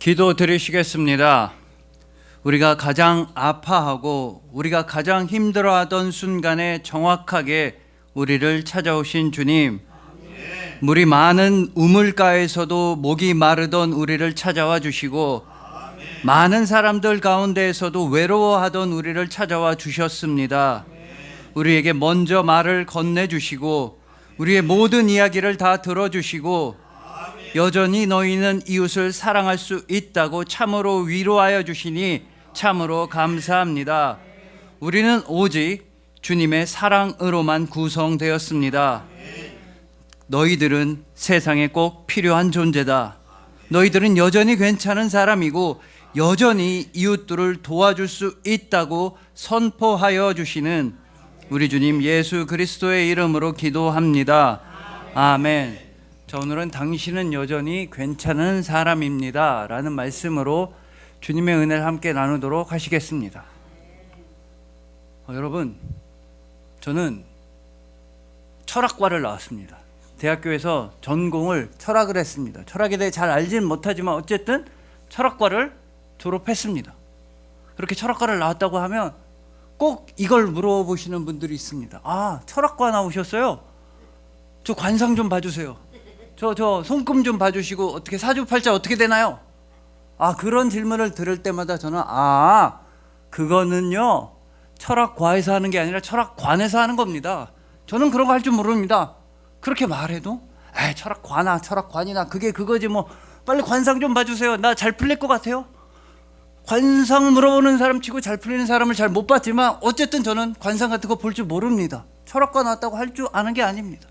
기도 드리시겠습니다. 우리가 가장 아파하고 우리가 가장 힘들어하던 순간에 정확하게 우리를 찾아오신 주님, 물이 많은 우물가에서도 목이 마르던 우리를 찾아와 주시고 많은 사람들 가운데에서도 외로워하던 우리를 찾아와 주셨습니다. 우리에게 먼저 말을 건네 주시고 우리의 모든 이야기를 다 들어 주시고 여전히 너희는 이웃을 사랑할 수 있다고 참으로 위로하여 주시니 참으로 감사합니다. 우리는 오직 주님의 사랑으로만 구성되었습니다. 너희들은 세상에 꼭 필요한 존재다. 너희들은 여전히 괜찮은 사람이고 여전히 이웃들을 도와줄 수 있다고 선포하여 주시는 우리 주님 예수 그리스도의 이름으로 기도합니다. 아멘. 자, 오늘은 당신은 여전히 괜찮은 사람입니다. 라는 말씀으로 주님의 은혜를 함께 나누도록 하시겠습니다. 어, 여러분, 저는 철학과를 나왔습니다. 대학교에서 전공을 철학을 했습니다. 철학에 대해 잘 알지는 못하지만 어쨌든 철학과를 졸업했습니다. 그렇게 철학과를 나왔다고 하면 꼭 이걸 물어보시는 분들이 있습니다. 아, 철학과 나오셨어요? 저 관상 좀 봐주세요. 저, 저 손금 좀 봐주시고 어떻게 사주팔자 어떻게 되나요? 아, 그런 질문을 들을 때마다 저는 아, 그거는요, 철학과에서 하는 게 아니라 철학관에서 하는 겁니다. 저는 그런 거 할 줄 모릅니다. 그렇게 말해도, 에 철학관아, 철학관이나 그게 그거지 뭐, 빨리 관상 좀 봐주세요. 나 잘 풀릴 것 같아요. 관상 물어보는 사람 치고 잘 풀리는 사람을 잘 못 봤지만 어쨌든 저는 관상 같은 거 볼 줄 모릅니다. 철학과 나왔다고 할 줄 아는 게 아닙니다.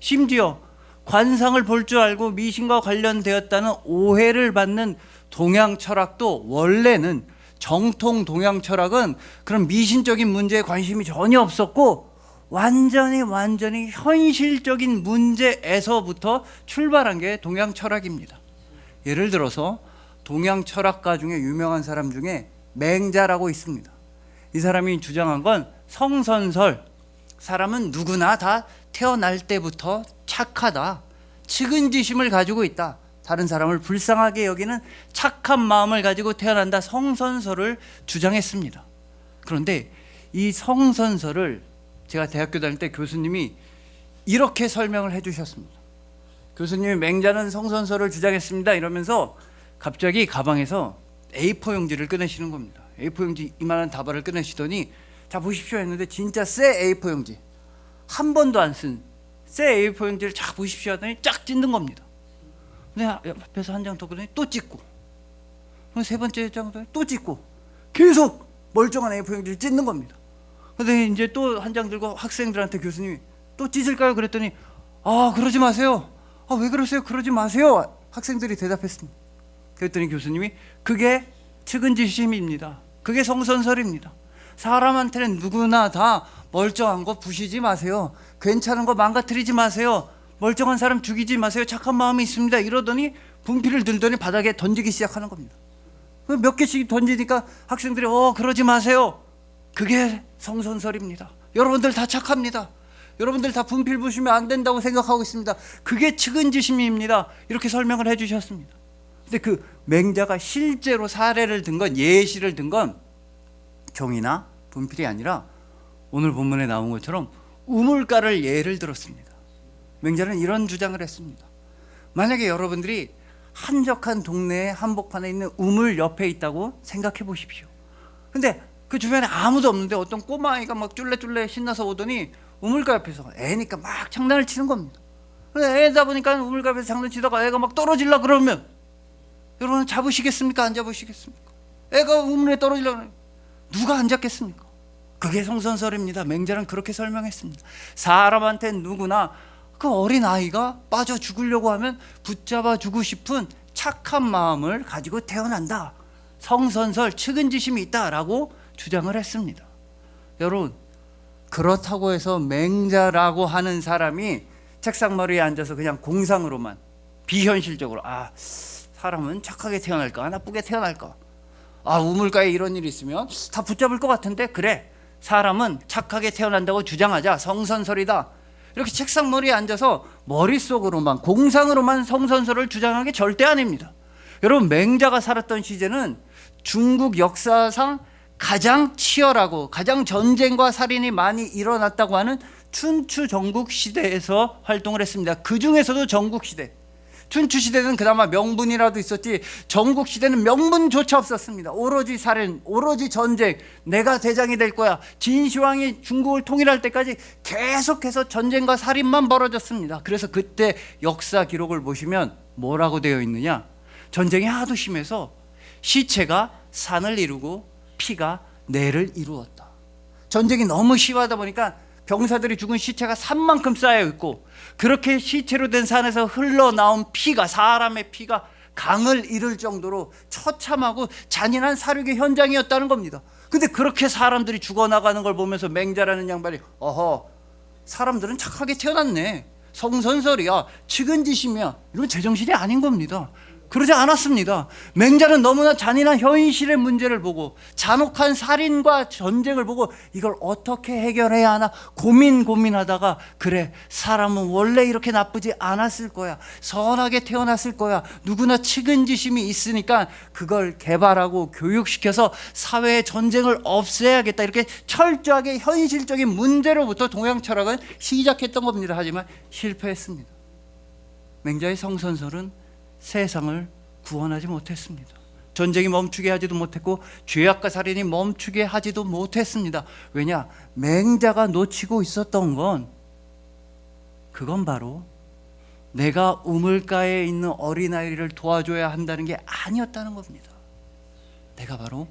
심지어 관상을 볼 줄 알고 미신과 관련되었다는 오해를 받는 동양 철학도 원래는 정통 동양 철학은 그런 미신적인 문제에 관심이 전혀 없었고 완전히 완전히 현실적인 문제에서부터 출발한 게 동양 철학입니다. 예를 들어서 동양 철학가 중에 유명한 사람 중에 맹자라고 있습니다. 이 사람이 주장한 건 성선설. 사람은 누구나 다 태어날 때부터 착하다. 측은지심을 가지고 있다. 다른 사람을 불쌍하게 여기는 착한 마음을 가지고 태어난다. 성선설을 주장했습니다. 그런데 이 성선설을 제가 대학교 다닐 때 교수님이 이렇게 설명을 해 주셨습니다. 교수님이 맹자는 성선설을 주장했습니다. 이러면서 갑자기 가방에서 A4 용지를 꺼내시는 겁니다. A4 용지 이만한 다발을 꺼내시더니 자 보십시오 했는데 진짜 새 A4 용지 한 번도 안 쓴 새 A4 용지를 쫙 보십시오 하더니 쫙 찢는 겁니다. 근데 옆에서 한 장더 꺼내니 또 찢고 세 번째 장도 또 찢고 계속 멀쩡한 A4 용지를 찢는 겁니다. 근데 이제 또 한 장 들고 학생들한테 교수님이 또 찢을까요? 그랬더니 아 그러지 마세요. 아 왜 그러세요? 그러지 마세요. 학생들이 대답했습니다. 그랬더니 교수님이 그게 측은지심입니다. 그게 성선설입니다. 사람한테는 누구나 다 멀쩡한 거 부시지 마세요. 괜찮은 거 망가뜨리지 마세요. 멀쩡한 사람 죽이지 마세요. 착한 마음이 있습니다. 이러더니 분필을 들더니 바닥에 던지기 시작하는 겁니다. 몇 개씩 던지니까 학생들이 어 그러지 마세요. 그게 성선설입니다. 여러분들 다 착합니다. 여러분들 다 분필 부시면 안 된다고 생각하고 있습니다. 그게 측은지심입니다. 이렇게 설명을 해주셨습니다. 근데 그 맹자가 실제로 사례를 든 건 예시를 든 건 종이나 분필이 아니라 오늘 본문에 나온 것처럼 우물가를 예를 들었습니다. 맹자는 이런 주장을 했습니다. 만약에 여러분들이 한적한 동네의 한복판에 있는 우물 옆에 있다고 생각해 보십시오. 근데 그 주변에 아무도 없는데 어떤 꼬마아이가 막 쫄래쫄래 신나서 오더니 우물가 옆에서 애니까 막 장난을 치는 겁니다. 애다 보니까 우물가 옆에서 장난치다가 애가 막 떨어질라 그러면 여러분 잡으시겠습니까? 안 잡으시겠습니까? 애가 우물에 떨어지려고 누가 안 잡겠습니까? 그게 성선설입니다. 맹자는 그렇게 설명했습니다. 사람한테 누구나 그 어린 아이가 빠져 죽으려고 하면 붙잡아 주고 싶은 착한 마음을 가지고 태어난다. 성선설 측은지심이 있다라고 주장을 했습니다. 여러분 그렇다고 해서 맹자라고 하는 사람이 책상 머리에 앉아서 그냥 공상으로만 비현실적으로 아 사람은 착하게 태어날까 나쁘게 태어날까 아 우물가에 이런 일이 있으면 다 붙잡을 것 같은데 그래 사람은 착하게 태어난다고 주장하자 성선설이다 이렇게 책상 머리에 앉아서 머릿속으로만 공상으로만 성선설을 주장하는 게 절대 아닙니다 여러분 맹자가 살았던 시대는 중국 역사상 가장 치열하고 가장 전쟁과 살인이 많이 일어났다고 하는 춘추 전국 시대에서 활동을 했습니다. 그 중에서도 전국 시대. 춘추 시대는 그나마 명분이라도 있었지 전국 시대는 명분조차 없었습니다. 오로지 살인, 오로지 전쟁, 내가 대장이 될 거야. 진시황이 중국을 통일할 때까지 계속해서 전쟁과 살인만 벌어졌습니다. 그래서 그때 역사 기록을 보시면 뭐라고 되어 있느냐? 전쟁이 하도 심해서 시체가 산을 이루고 피가 내를 이루었다. 전쟁이 너무 심하다 보니까 병사들이 죽은 시체가 산만큼 쌓여 있고 그렇게 시체로 된 산에서 흘러나온 피가 사람의 피가 강을 이룰 정도로 처참하고 잔인한 사륙의 현장이었다는 겁니다. 근데 그렇게 사람들이 죽어나가는 걸 보면서 맹자라는 양반이 어허 사람들은 착하게 태어났네 성선설이야 측은지심이야 이런 제정신이 아닌 겁니다. 그러지 않았습니다. 맹자는 너무나 잔인한 현실의 문제를 보고 잔혹한 살인과 전쟁을 보고 이걸 어떻게 해결해야 하나 고민 고민하다가 그래 사람은 원래 이렇게 나쁘지 않았을 거야 선하게 태어났을 거야 누구나 측은지심이 있으니까 그걸 개발하고 교육시켜서 사회의 전쟁을 없애야겠다 이렇게 철저하게 현실적인 문제로부터 동양 철학은 시작했던 겁니다. 하지만 실패했습니다. 맹자의 성선설은 세상을 구원하지 못했습니다. 전쟁이 멈추게 하지도 못했고 죄악과 살인이 멈추게 하지도 못했습니다. 왜냐? 맹자가 놓치고 있었던 건 그건 바로 내가 우물가에 있는 어린아이를 도와줘야 한다는 게 아니었다는 겁니다. 내가 바로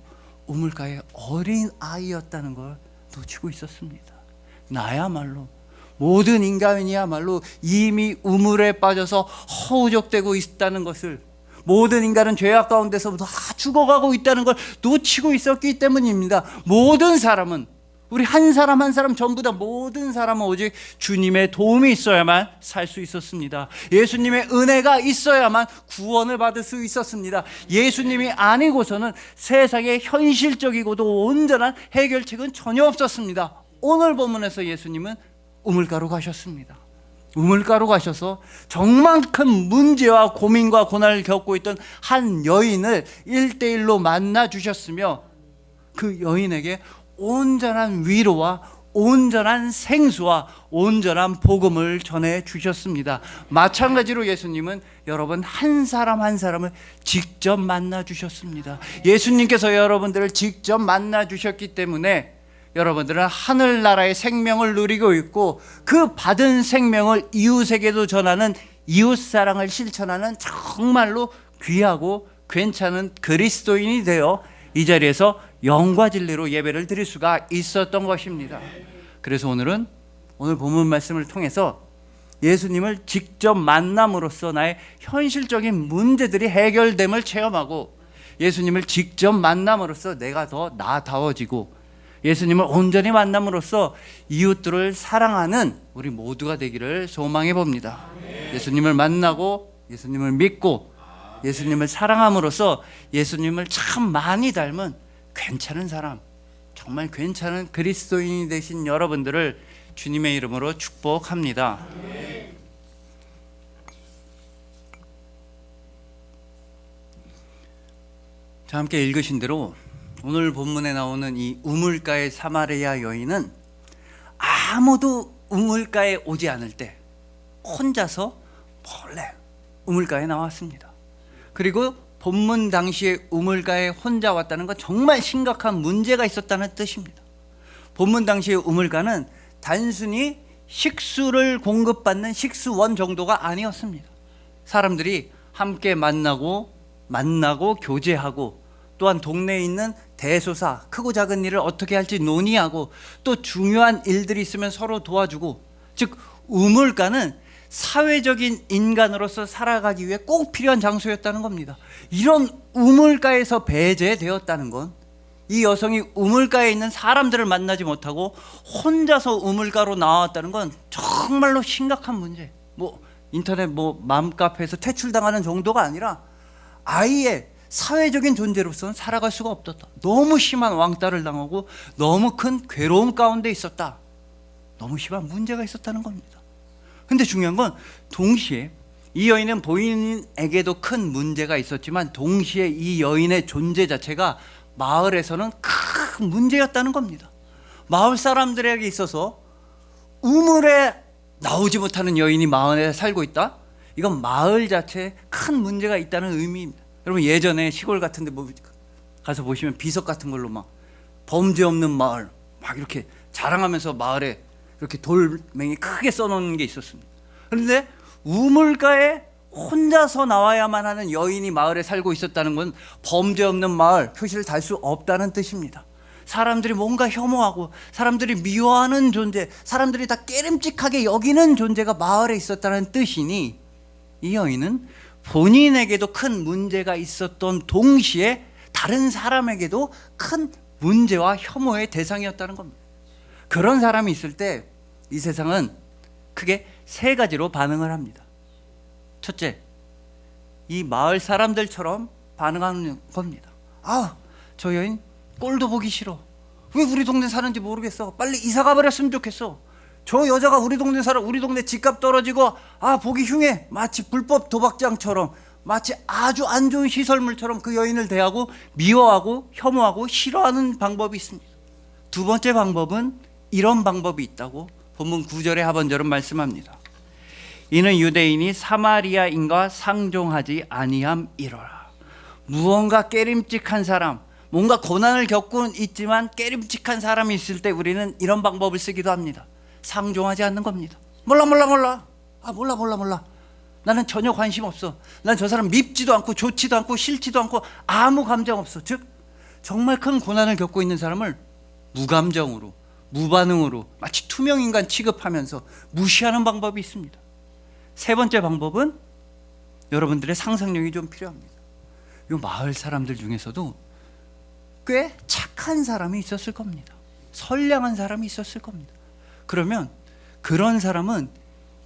우물가의 어린아이였다는 걸 놓치고 있었습니다. 나야말로 모든 인간이야말로 이미 우물에 빠져서 허우적대고 있다는 것을 모든 인간은 죄악 가운데서부터 다 죽어가고 있다는 걸 놓치고 있었기 때문입니다. 모든 사람은 우리 한 사람 한 사람 전부 다 모든 사람은 오직 주님의 도움이 있어야만 살 수 있었습니다. 예수님의 은혜가 있어야만 구원을 받을 수 있었습니다. 예수님이 아니고서는 세상의 현실적이고도 온전한 해결책은 전혀 없었습니다. 오늘 본문에서 예수님은 우물가로 가셨습니다. 우물가로 가셔서 정만큼 문제와 고민과 고난을 겪고 있던 한 여인을 일대일로 만나 주셨으며 그 여인에게 온전한 위로와 온전한 생수와 온전한 복음을 전해 주셨습니다. 마찬가지로 예수님은 여러분 한 사람 한 사람을 직접 만나 주셨습니다. 예수님께서 여러분들을 직접 만나 주셨기 때문에 여러분들은 하늘나라의 생명을 누리고 있고 그 받은 생명을 이웃에게도 전하는 이웃 사랑을 실천하는 정말로 귀하고 괜찮은 그리스도인이 되어 이 자리에서 영과 진리로 예배를 드릴 수가 있었던 것입니다. 그래서 오늘은 오늘 본문 말씀을 통해서 예수님을 직접 만남으로써 나의 현실적인 문제들이 해결됨을 체험하고 예수님을 직접 만남으로써 내가 더 나다워지고 예수님을 온전히 만남으로써 이웃들을 사랑하는 우리 모두가 되기를 소망해 봅니다. 예수님을 만나고 예수님을 믿고 예수님을 사랑함으로써 예수님을 참 많이 닮은 괜찮은 사람, 정말 괜찮은 그리스도인이 되신 여러분들을 주님의 이름으로 축복합니다. 자, 함께 읽으신 대로 오늘 본문에 나오는 이 우물가의 사마리아 여인은 아무도 우물가에 오지 않을 때 혼자서 몰래 우물가에 나왔습니다. 그리고 본문 당시에 우물가에 혼자 왔다는 건 정말 심각한 문제가 있었다는 뜻입니다. 본문 당시의 우물가는 단순히 식수를 공급받는 식수원 정도가 아니었습니다. 사람들이 함께 만나고 만나고 교제하고 또한 동네에 있는 대소사 크고 작은 일을 어떻게 할지 논의하고 또 중요한 일들이 있으면 서로 도와주고 즉 우물가는 사회적인 인간으로서 살아가기 위해 꼭 필요한 장소였다는 겁니다. 이런 우물가에서 배제되었다는 건 이 여성이 우물가에 있는 사람들을 만나지 못하고 혼자서 우물가로 나왔다는 건 정말로 심각한 문제. 뭐 인터넷 뭐 맘카페에서 퇴출당하는 정도가 아니라 아예 사회적인 존재로서는 살아갈 수가 없었다. 너무 심한 왕따를 당하고 너무 큰 괴로움 가운데 있었다. 너무 심한 문제가 있었다는 겁니다. 근데 중요한 건 동시에 이 여인은 본인에게도 큰 문제가 있었지만 동시에 이 여인의 존재 자체가 마을에서는 큰 문제였다는 겁니다. 마을 사람들에게 있어서 우물에 나오지 못하는 여인이 마을에 살고 있다? 이건 마을 자체에 큰 문제가 있다는 의미입니다. 여러분 예전에 시골 같은데 뭐 가서 보시면 비석 같은 걸로 막 범죄 없는 마을 막 이렇게 자랑하면서 마을에 이렇게 돌멩이 크게 써놓은 게 있었습니다. 그런데 우물가에 혼자서 나와야만 하는 여인이 마을에 살고 있었다는 건 범죄 없는 마을 표시를 달 수 없다는 뜻입니다. 사람들이 뭔가 혐오하고 사람들이 미워하는 존재, 사람들이 다 깨름직하게 여기는 존재가 마을에 있었다는 뜻이니 이 여인은 본인에게도 큰 문제가 있었던 동시에 다른 사람에게도 큰 문제와 혐오의 대상이었다는 겁니다. 그런 사람이 있을 때 이 세상은 크게 세 가지로 반응을 합니다. 첫째, 이 마을 사람들처럼 반응하는 겁니다. 아, 저 여인 꼴도 보기 싫어. 왜 우리 동네 사는지 모르겠어. 빨리 이사 가버렸으면 좋겠어. 저 여자가 우리 동네 살아. 우리 동네 집값 떨어지고 아 보기 흉해. 마치 불법 도박장처럼 마치 아주 안 좋은 시설물처럼 그 여인을 대하고 미워하고 혐오하고 싫어하는 방법이 있습니다. 두 번째 방법은 이런 방법이 있다고 본문 9절의 하반절은 말씀합니다. 이는 유대인이 사마리아인과 상종하지 아니함이로라. 무언가 깨림직한 사람, 뭔가 고난을 겪고 있지만 깨림직한 사람이 있을 때 우리는 이런 방법을 쓰기도 합니다. 상종하지 않는 겁니다. 몰라 몰라 몰라. 아 몰라 몰라 몰라. 나는 전혀 관심 없어. 난 저 사람 밉지도 않고 좋지도 않고 싫지도 않고 아무 감정 없어. 즉 정말 큰 고난을 겪고 있는 사람을 무감정으로 무반응으로 마치 투명 인간 취급하면서 무시하는 방법이 있습니다. 세 번째 방법은 여러분들의 상상력이 좀 필요합니다. 이 마을 사람들 중에서도 꽤 착한 사람이 있었을 겁니다. 선량한 사람이 있었을 겁니다. 그러면 그런 사람은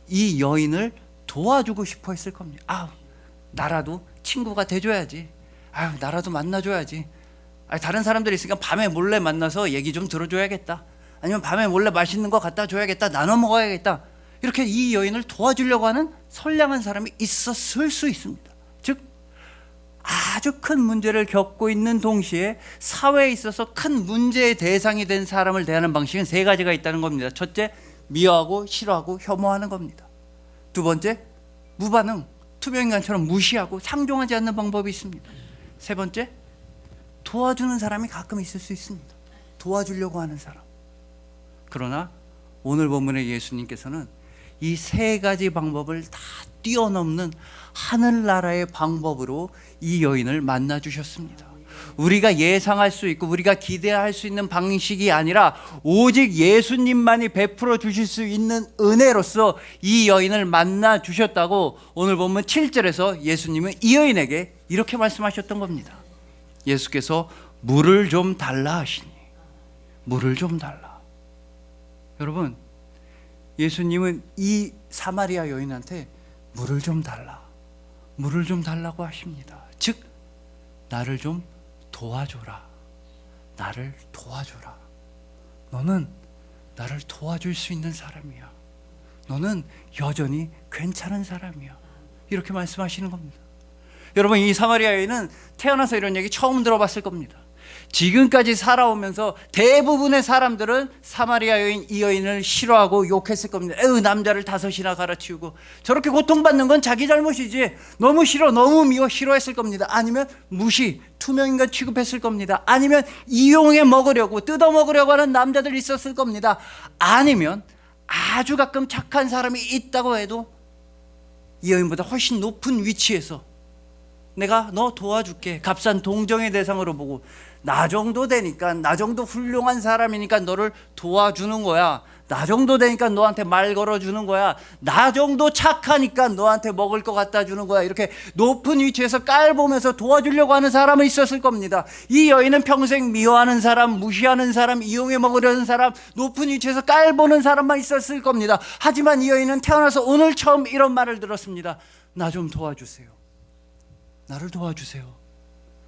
이 여인을 도와주고 싶어 했을 겁니다. 아, 나라도 친구가 돼줘야지. 아, 나라도 만나줘야지. 아, 다른 사람들이 있으니까 밤에 몰래 만나서 얘기 좀 들어줘야겠다. 아니면 밤에 몰래 맛있는 거 갖다 줘야겠다. 나눠 먹어야겠다. 이렇게 이 여인을 도와주려고 하는 선량한 사람이 있었을 수 있습니다. 즉 아주 큰 문제를 겪고 있는 동시에 사회에 있어서 큰 문제의 대상이 된 사람을 대하는 방식은 세 가지가 있다는 겁니다. 첫째, 미워하고 싫어하고 혐오하는 겁니다. 두 번째, 무반응, 투명인간처럼 무시하고 상종하지 않는 방법이 있습니다. 세 번째, 도와주는 사람이 가끔 있을 수 있습니다. 도와주려고 하는 사람. 그러나 오늘 본문의 예수님께서는 이 세 가지 방법을 다 뛰어넘는 하늘나라의 방법으로 이 여인을 만나 주셨습니다. 우리가 예상할 수 있고 우리가 기대할 수 있는 방식이 아니라 오직 예수님만이 베풀어 주실 수 있는 은혜로서 이 여인을 만나 주셨다고 오늘 보면 7절에서 예수님은 이 여인에게 이렇게 말씀하셨던 겁니다. 예수께서 물을 좀 달라 하시니 물을 좀 달라. 여러분 예수님은 이 사마리아 여인한테 물을 좀 달라. 물을 좀 달라고 하십니다. 즉 나를 좀 도와줘라. 나를 도와줘라. 너는 나를 도와줄 수 있는 사람이야. 너는 여전히 괜찮은 사람이야. 이렇게 말씀하시는 겁니다. 여러분 이 사마리아 여인은 태어나서 이런 얘기 처음 들어봤을 겁니다. 지금까지 살아오면서 대부분의 사람들은 사마리아 여인 이 여인을 싫어하고 욕했을 겁니다. 에휴 남자를 다섯이나 갈아치우고 저렇게 고통받는 건 자기 잘못이지. 너무 싫어, 너무 미워 싫어했을 겁니다. 아니면 무시, 투명인간 취급했을 겁니다. 아니면 이용해 먹으려고 뜯어 먹으려고 하는 남자들 있었을 겁니다. 아니면 아주 가끔 착한 사람이 있다고 해도 이 여인보다 훨씬 높은 위치에서 내가 너 도와줄게. 값싼 동정의 대상으로 보고 나 정도 되니까 나 정도 훌륭한 사람이니까 너를 도와주는 거야. 나 정도 되니까 너한테 말 걸어주는 거야. 나 정도 착하니까 너한테 먹을 거 갖다 주는 거야. 이렇게 높은 위치에서 깔보면서 도와주려고 하는 사람은 있었을 겁니다. 이 여인은 평생 미워하는 사람, 무시하는 사람, 이용해 먹으려는 사람, 높은 위치에서 깔보는 사람만 있었을 겁니다. 하지만 이 여인은 태어나서 오늘 처음 이런 말을 들었습니다. 나 좀 도와주세요. 나를 도와주세요.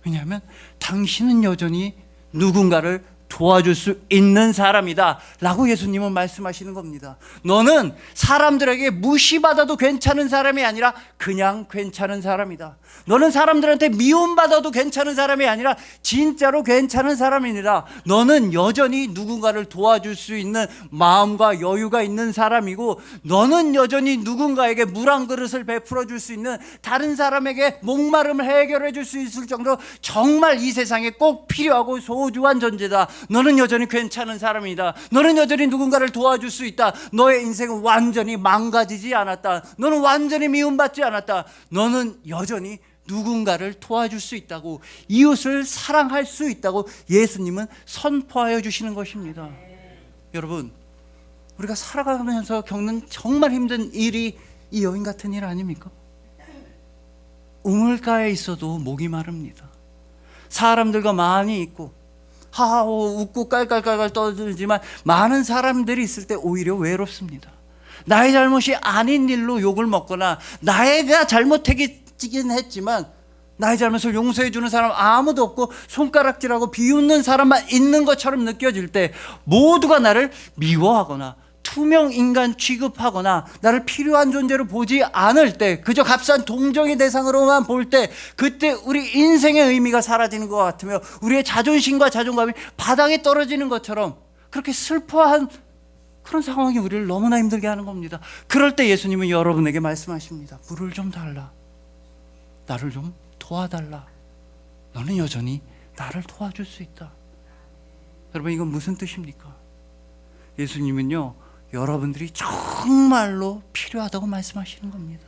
왜냐하면 당신은 여전히 누군가를 도와줄 수 있는 사람이다. 라고 예수님은 말씀하시는 겁니다. 너는 사람들에게 무시받아도 괜찮은 사람이 아니라 그냥 괜찮은 사람이다. 너는 사람들한테 미움받아도 괜찮은 사람이 아니라 진짜로 괜찮은 사람이니라. 너는 여전히 누군가를 도와줄 수 있는 마음과 여유가 있는 사람이고 너는 여전히 누군가에게 물 한 그릇을 베풀어 줄 수 있는 다른 사람에게 목마름을 해결해 줄 수 있을 정도로 정말 이 세상에 꼭 필요하고 소중한 존재다. 너는 여전히 괜찮은 사람이다. 너는 여전히 누군가를 도와줄 수 있다. 너의 인생은 완전히 망가지지 않았다. 너는 완전히 미움받지 않았다. 너는 여전히 누군가를 도와줄 수 있다고 이웃을 사랑할 수 있다고 예수님은 선포하여 주시는 것입니다. 여러분, 우리가 살아가면서 겪는 정말 힘든 일이 이 여인 같은 일 아닙니까? 우물가에 있어도 목이 마릅니다. 사람들과 많이 있고 하하호 웃고 깔깔깔깔 떠들지만 많은 사람들이 있을 때 오히려 외롭습니다. 나의 잘못이 아닌 일로 욕을 먹거나 나의가 잘못했긴 했지만 나의 잘못을 용서해 주는 사람 아무도 없고 손가락질하고 비웃는 사람만 있는 것처럼 느껴질 때 모두가 나를 미워하거나 투명 인간 취급하거나 나를 필요한 존재로 보지 않을 때 그저 값싼 동정의 대상으로만 볼 때 그때 우리 인생의 의미가 사라지는 것 같으며 우리의 자존심과 자존감이 바닥에 떨어지는 것처럼 그렇게 슬퍼한 그런 상황이 우리를 너무나 힘들게 하는 겁니다. 그럴 때 예수님은 여러분에게 말씀하십니다. 물을 좀 달라. 나를 좀 도와달라. 너는 여전히 나를 도와줄 수 있다. 여러분 이건 무슨 뜻입니까? 예수님은요 여러분들이 정말로 필요하다고 말씀하시는 겁니다.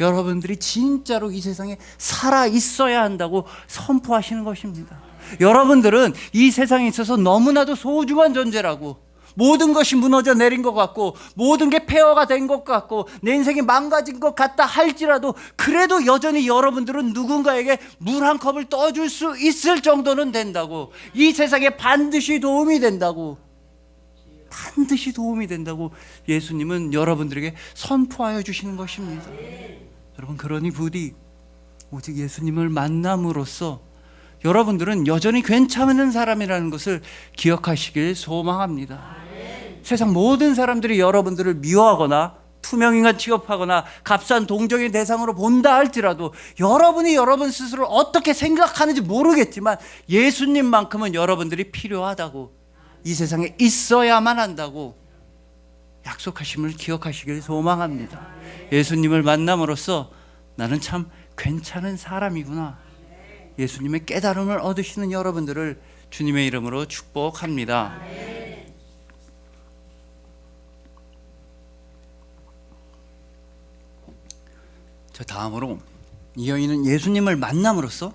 여러분들이 진짜로 이 세상에 살아 있어야 한다고 선포하시는 것입니다. 여러분들은 이 세상에 있어서 너무나도 소중한 존재라고 모든 것이 무너져 내린 것 같고 모든 게 폐허가 된 것 같고 내 인생이 망가진 것 같다 할지라도 그래도 여전히 여러분들은 누군가에게 물 한 컵을 떠줄 수 있을 정도는 된다고 이 세상에 반드시 도움이 된다고 반드시 도움이 된다고 예수님은 여러분들에게 선포하여 주시는 것입니다. 여러분 그러니 부디 오직 예수님을 만남으로써 여러분들은 여전히 괜찮은 사람이라는 것을 기억하시길 소망합니다. 세상 모든 사람들이 여러분들을 미워하거나 투명인간 취급하거나 값싼 동정의 대상으로 본다 할지라도 여러분이 여러분 스스로 어떻게 생각하는지 모르겠지만 예수님만큼은 여러분들이 필요하다고 이 세상에 있어야만 한다고 약속하심을 기억하시길 소망합니다. 예수님을 만남으로써 나는 참 괜찮은 사람이구나. 예수님의 깨달음을 얻으시는 여러분들을 주님의 이름으로 축복합니다. 저 다음으로 이 여인은 예수님을 만남으로써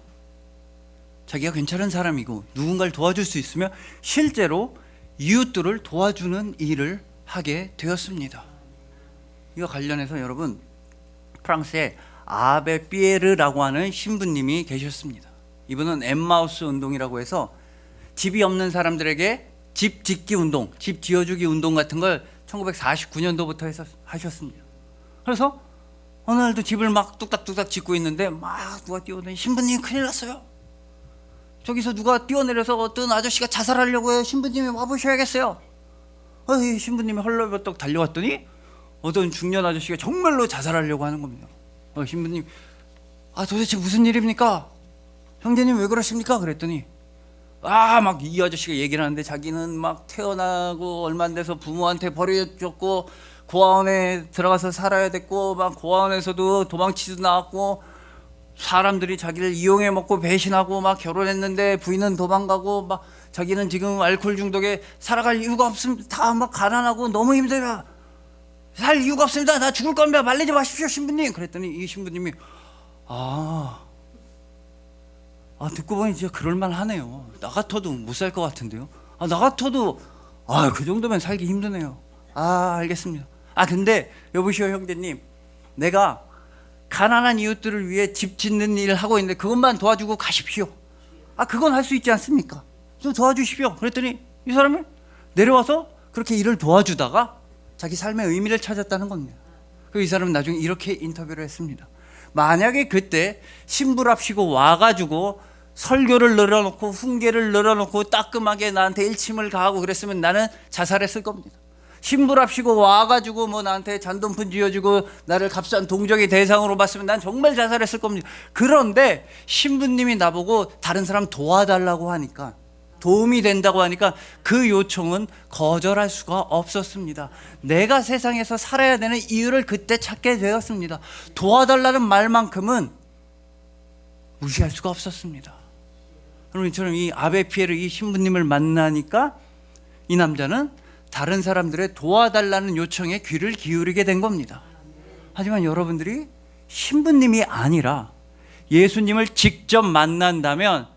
자기가 괜찮은 사람이고 누군가를 도와줄 수 있으며 실제로 이웃들을 도와주는 일을 하게 되었습니다. 이거 관련해서 여러분 프랑스에 아베 피에르라고 하는 신부님이 계셨습니다. 이분은 엠마우스 운동이라고 해서 집이 없는 사람들에게 집 짓기 운동, 집 지어주기 운동 같은 걸 1949년도부터 해서 하셨습니다. 그래서 어느 날도 집을 막 뚝딱뚝딱 짓고 있는데 막 누가 뛰어오더니 신부님 큰일 났어요. 저기서 누가 뛰어내려서 어떤 아저씨가 자살하려고 해요. 신부님이 와보셔야겠어요. 어, 이 신부님이 헐레벌떡 달려왔더니 어떤 중년 아저씨가 정말로 자살하려고 하는 겁니다. 어, 신부님, 아 도대체 무슨 일입니까? 형제님 왜 그러십니까? 그랬더니 아 막 이 아저씨가 얘기를 하는데 자기는 막 태어나고 얼마 안 돼서 부모한테 버려졌고 고아원에 들어가서 살아야 됐고 막 고아원에서도 도망치도 나왔고 사람들이 자기를 이용해 먹고 배신하고 막 결혼했는데 부인은 도망가고 막 자기는 지금 알코올 중독에 살아갈 이유가 없습니다. 다 막 가난하고 너무 힘들어. 살 이유가 없습니다. 나 죽을 겁니다. 말리지 마십시오, 신부님. 그랬더니 이 신부님이 아, 아 듣고 보니 진짜 그럴만 하네요. 나 같아도 못 살 것 같은데요. 아, 나 같아도 아, 그 정도면 살기 힘드네요. 아, 알겠습니다. 아, 근데 여보시오, 형제님. 내가 가난한 이웃들을 위해 집 짓는 일을 하고 있는데 그것만 도와주고 가십시오. 아, 그건 할 수 있지 않습니까? 좀 도와주십시오. 그랬더니 이 사람이 내려와서 그렇게 일을 도와주다가 자기 삶의 의미를 찾았다는 겁니다. 그 이 사람은 나중에 이렇게 인터뷰를 했습니다. 만약에 그때 신부랍시고 와가지고 설교를 늘어놓고 훈계를 늘어놓고 따끔하게 나한테 일침을 가하고 그랬으면 나는 자살했을 겁니다. 신부랍시고 와가지고 뭐 나한테 잔돈푼 쥐어주고 나를 값싼 동정의 대상으로 봤으면 난 정말 자살했을 겁니다. 그런데 신부님이 나보고 다른 사람 도와달라고 하니까 도움이 된다고 하니까 그 요청은 거절할 수가 없었습니다. 내가 세상에서 살아야 되는 이유를 그때 찾게 되었습니다. 도와달라는 말만큼은 무시할 수가 없었습니다. 여러분 이처럼 이 아베 피에르 이 신부님을 만나니까 이 남자는 다른 사람들의 도와달라는 요청에 귀를 기울이게 된 겁니다. 하지만 여러분들이 신부님이 아니라 예수님을 직접 만난다면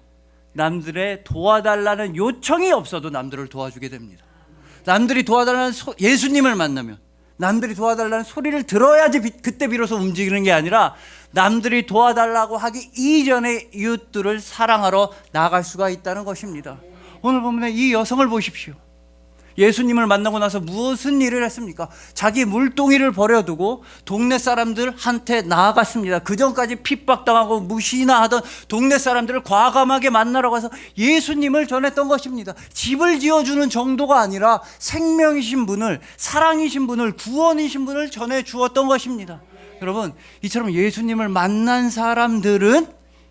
남들의 도와달라는 요청이 없어도 남들을 도와주게 됩니다. 남들이 도와달라는 소, 예수님을 만나면 남들이 도와달라는 소리를 들어야지 비, 그때 비로소 움직이는 게 아니라 남들이 도와달라고 하기 이전에 이웃들을 사랑하러 나갈 수가 있다는 것입니다. 오늘 보면 이 여성을 보십시오. 예수님을 만나고 나서 무슨 일을 했습니까? 자기 물동이를 버려두고 동네 사람들한테 나아갔습니다. 그 전까지 핍박당하고 무시나 하던 동네 사람들을 과감하게 만나러 가서 예수님을 전했던 것입니다. 집을 지어주는 정도가 아니라 생명이신 분을, 사랑이신 분을, 구원이신 분을 전해 주었던 것입니다. 여러분, 이처럼 예수님을 만난 사람들은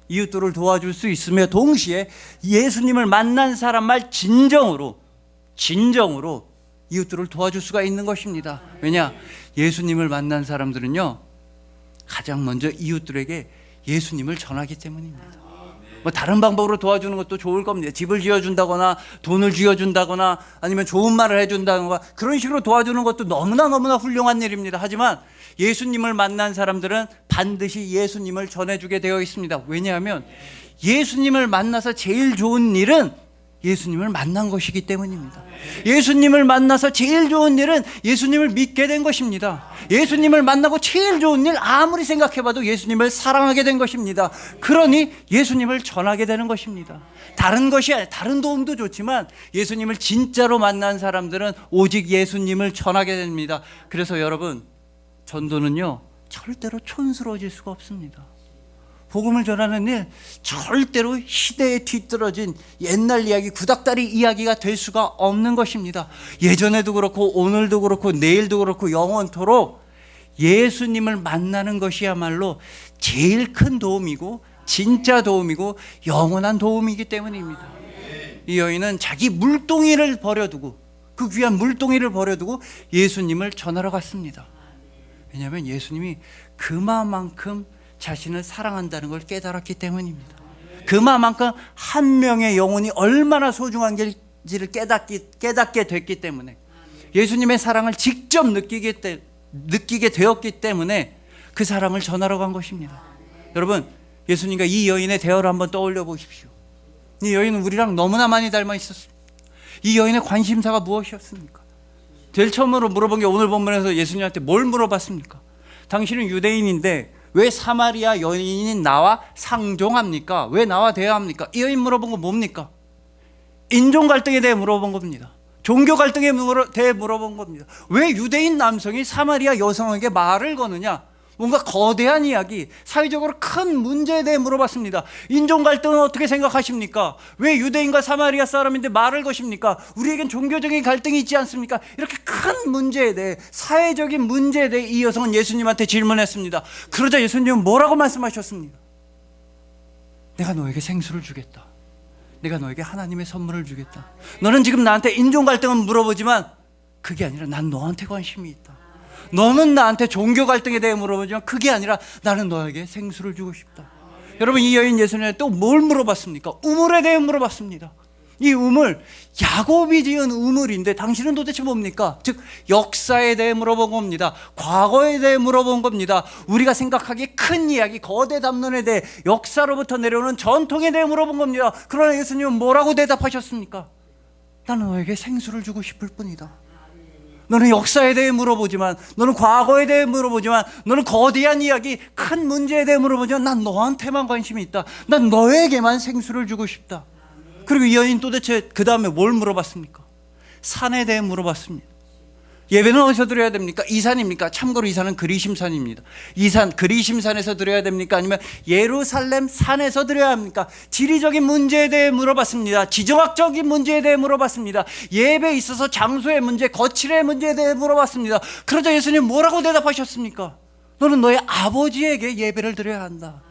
이웃들을 도와줄 수 있으며 동시에 예수님을 만난 사람 말 진정으로 진정으로 이웃들을 도와줄 수가 있는 것입니다. 왜냐? 예수님을 만난 사람들은요, 가장 먼저 이웃들에게 예수님을 전하기 때문입니다. 뭐 다른 방법으로 도와주는 것도 좋을 겁니다. 집을 지어준다거나 돈을 쥐어준다거나 아니면 좋은 말을 해준다거나 그런 식으로 도와주는 것도 너무나 너무나 훌륭한 일입니다. 하지만 예수님을 만난 사람들은 반드시 예수님을 전해주게 되어 있습니다. 왜냐하면 예수님을 만나서 제일 좋은 일은 예수님을 만난 것이기 때문입니다. 예수님을 만나서 제일 좋은 일은 예수님을 믿게 된 것입니다. 예수님을 만나고 제일 좋은 일 아무리 생각해봐도 예수님을 사랑하게 된 것입니다. 그러니 예수님을 전하게 되는 것입니다. 다른 것이 다른 도움도 좋지만 예수님을 진짜로 만난 사람들은 오직 예수님을 전하게 됩니다. 그래서 여러분 전도는요 절대로 촌스러워질 수가 없습니다. 복음을 전하는 일 절대로 시대에 뒤떨어진 옛날 이야기 구닥다리 이야기가 될 수가 없는 것입니다. 예전에도 그렇고 오늘도 그렇고 내일도 그렇고 영원토록 예수님을 만나는 것이야말로 제일 큰 도움이고 진짜 도움이고 영원한 도움이기 때문입니다. 이 여인은 자기 물동이를 버려두고 그 귀한 물동이를 버려두고 예수님을 전하러 갔습니다. 왜냐하면 예수님이 그만큼 자신을 사랑한다는 걸 깨달았기 때문입니다. 그만큼 한 명의 영혼이 얼마나 소중한 지를 깨닫기, 깨닫게 됐기 때문에 예수님의 사랑을 직접 느끼게, 때, 느끼게 되었기 때문에 그 사랑을 전하러 간 것입니다. 여러분, 예수님과 이 여인의 대화를 한번 떠올려 보십시오. 이 여인은 우리랑 너무나 많이 닮아 있었습니다. 이 여인의 관심사가 무엇이었습니까? 제일 처음으로 물어본 게 오늘 본문에서 예수님한테 뭘 물어봤습니까? 당신은 유대인인데 왜 사마리아 여인인 나와 상종합니까? 왜 나와 대화합니까? 이 여인 물어본 건 뭡니까? 인종 갈등에 대해 물어본 겁니다. 종교 갈등에 대해 물어본 겁니다. 왜 유대인 남성이 사마리아 여성에게 말을 거느냐? 뭔가 거대한 이야기, 사회적으로 큰 문제에 대해 물어봤습니다. 인종 갈등은 어떻게 생각하십니까? 왜 유대인과 사마리아 사람인데 말을 것입니까? 우리에겐 종교적인 갈등이 있지 않습니까? 이렇게 큰 문제에 대해, 사회적인 문제에 대해 이 여성은 예수님한테 질문했습니다. 그러자 예수님은 뭐라고 말씀하셨습니까? 내가 너에게 생수를 주겠다. 내가 너에게 하나님의 선물을 주겠다. 너는 지금 나한테 인종 갈등은 물어보지만 그게 아니라 난 너한테 관심이 있다. 너는 나한테 종교 갈등에 대해 물어보지만 그게 아니라 나는 너에게 생수를 주고 싶다. 여러분 이 여인 예수님에 또뭘 물어봤습니까? 우물에 대해 물어봤습니다. 이 우물 야곱이 지은 우물인데 당신은 도대체 뭡니까? 즉 역사에 대해 물어본 겁니다. 과거에 대해 물어본 겁니다. 우리가 생각하기에 큰 이야기, 거대 담론에 대해 역사로부터 내려오는 전통에 대해 물어본 겁니다. 그러나 예수님은 뭐라고 대답하셨습니까? 나는 너에게 생수를 주고 싶을 뿐이다. 너는 역사에 대해 물어보지만, 너는 과거에 대해 물어보지만, 너는 거대한 이야기, 큰 문제에 대해 물어보지만, 난 너한테만 관심이 있다. 난 너에게만 생수를 주고 싶다. 그리고 이 여인 도대체 그 다음에 뭘 물어봤습니까? 산에 대해 물어봤습니다. 예배는 어디서 드려야 됩니까? 이 산입니까? 참고로 이 산은 그리심산입니다. 이산 그리심산에서 드려야 됩니까? 아니면 예루살렘 산에서 드려야 합니까? 지리적인 문제에 대해 물어봤습니다. 지정학적인 문제에 대해 물어봤습니다. 예배에 있어서 장소의 문제, 거칠의 문제에 대해 물어봤습니다. 그러자 예수님 뭐라고 대답하셨습니까? 너는 너의 아버지에게 예배를 드려야 한다.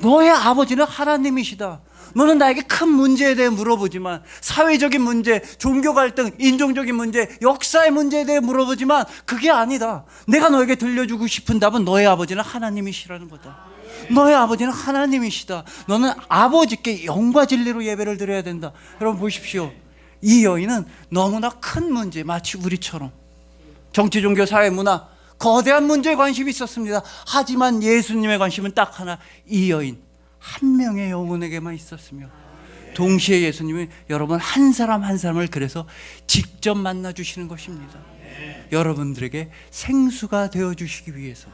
너의 아버지는 하나님이시다. 너는 나에게 큰 문제에 대해 물어보지만 사회적인 문제, 종교 갈등, 인종적인 문제, 역사의 문제에 대해 물어보지만 그게 아니다. 내가 너에게 들려주고 싶은 답은 너의 아버지는 하나님이시라는 거다. 너의 아버지는 하나님이시다. 너는 아버지께 영과 진리로 예배를 드려야 된다. 여러분 보십시오. 이 여인은 너무나 큰 문제, 마치 우리처럼 정치, 종교, 사회, 문화 거대한 문제에 관심이 있었습니다. 하지만 예수님의 관심은 딱 하나, 이 여인 한 명의 영혼에게만 있었으며 동시에 예수님은 여러분 한 사람 한 사람을 그래서 직접 만나 주시는 것입니다. 여러분들에게 생수가 되어 주시기 위해서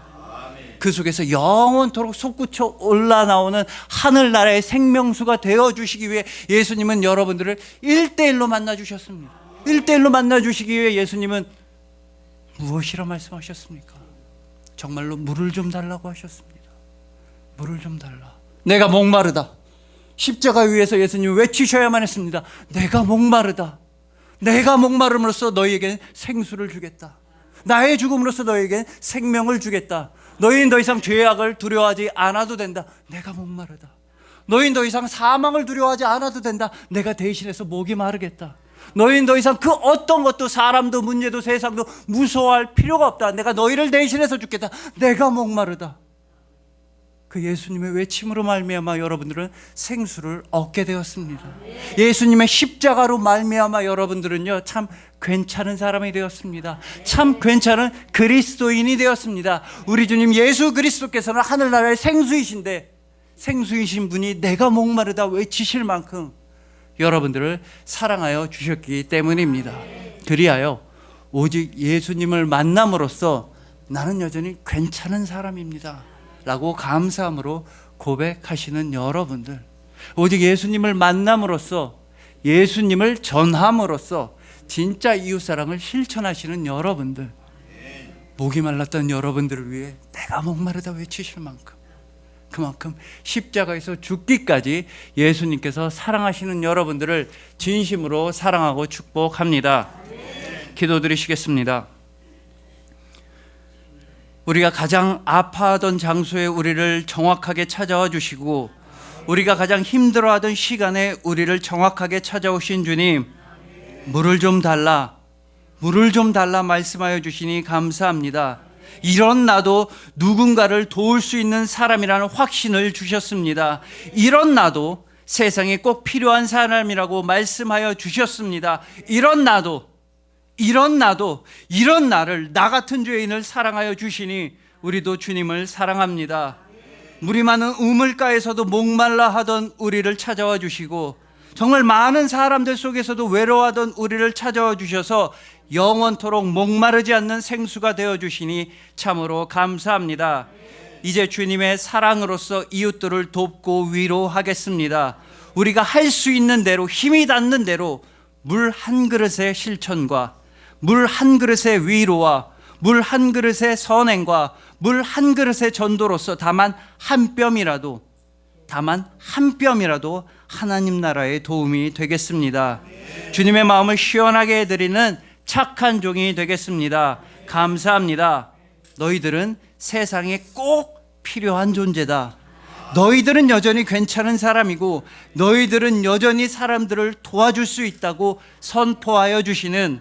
그 속에서 영원토록 솟구쳐 올라 나오는 하늘나라의 생명수가 되어 주시기 위해 예수님은 여러분들을 일대일로 만나 주셨습니다. 일대일로 만나 주시기 위해 예수님은 무엇이라 말씀하셨습니까? 정말로 물을 좀 달라고 하셨습니다. 물을 좀 달라. 내가 목마르다. 십자가 위에서 예수님 외치셔야만 했습니다. 내가 목마르다. 내가 목마름으로써 너희에게 생수를 주겠다. 나의 죽음으로써 너희에게 생명을 주겠다. 너희는 더 이상 죄악을 두려워하지 않아도 된다. 내가 목마르다. 너희는 더 이상 사망을 두려워하지 않아도 된다. 내가 대신해서 목이 마르겠다. 너희는 더 이상 그 어떤 것도 사람도 문제도 세상도 무서워할 필요가 없다. 내가 너희를 대신해서 죽겠다. 내가 목마르다. 그 예수님의 외침으로 말미암아 여러분들은 생수를 얻게 되었습니다. 예수님의 십자가로 말미암아 여러분들은요 참 괜찮은 사람이 되었습니다. 참 괜찮은 그리스도인이 되었습니다. 우리 주님 예수 그리스도께서는 하늘나라의 생수이신데 생수이신 분이 내가 목마르다 외치실 만큼 여러분들을 사랑하여 주셨기 때문입니다. 그리하여 오직 예수님을 만남으로써 나는 여전히 괜찮은 사람입니다. 라고 감사함으로 고백하시는 여러분들. 오직 예수님을 만남으로써 예수님을 전함으로써 진짜 이웃사랑을 실천하시는 여러분들. 목이 말랐던 여러분들을 위해 내가 목마르다 외치실 만큼 그만큼 십자가에서 죽기까지 예수님께서 사랑하시는 여러분들을 진심으로 사랑하고 축복합니다. 기도드리시겠습니다. 우리가 가장 아파하던 장소에 우리를 정확하게 찾아와 주시고 우리가 가장 힘들어하던 시간에 우리를 정확하게 찾아오신 주님 물을 좀 달라 물을 좀 달라 말씀하여 주시니 감사합니다. 이런 나도 누군가를 도울 수 있는 사람이라는 확신을 주셨습니다. 이런 나도 세상에 꼭 필요한 사람이라고 말씀하여 주셨습니다. 이런 나도 이런 나도 이런 나를 나 같은 죄인을 사랑하여 주시니 우리도 주님을 사랑합니다. 물이 많은 우물가에서도 목말라 하던 우리를 찾아와 주시고 정말 많은 사람들 속에서도 외로워하던 우리를 찾아와 주셔서 영원토록 목마르지 않는 생수가 되어 주시니 참으로 감사합니다. 이제 주님의 사랑으로서 이웃들을 돕고 위로하겠습니다. 우리가 할 수 있는 대로 힘이 닿는 대로 물 한 그릇의 실천과 물 한 그릇의 위로와 물 한 그릇의 선행과 물 한 그릇의 전도로서 다만 한 뼘이라도 다만 한 뼘이라도 하나님 나라의 도움이 되겠습니다. 주님의 마음을 시원하게 해드리는 착한 종이 되겠습니다. 감사합니다. 너희들은 세상에 꼭 필요한 존재다. 너희들은 여전히 괜찮은 사람이고 너희들은 여전히 사람들을 도와줄 수 있다고 선포하여 주시는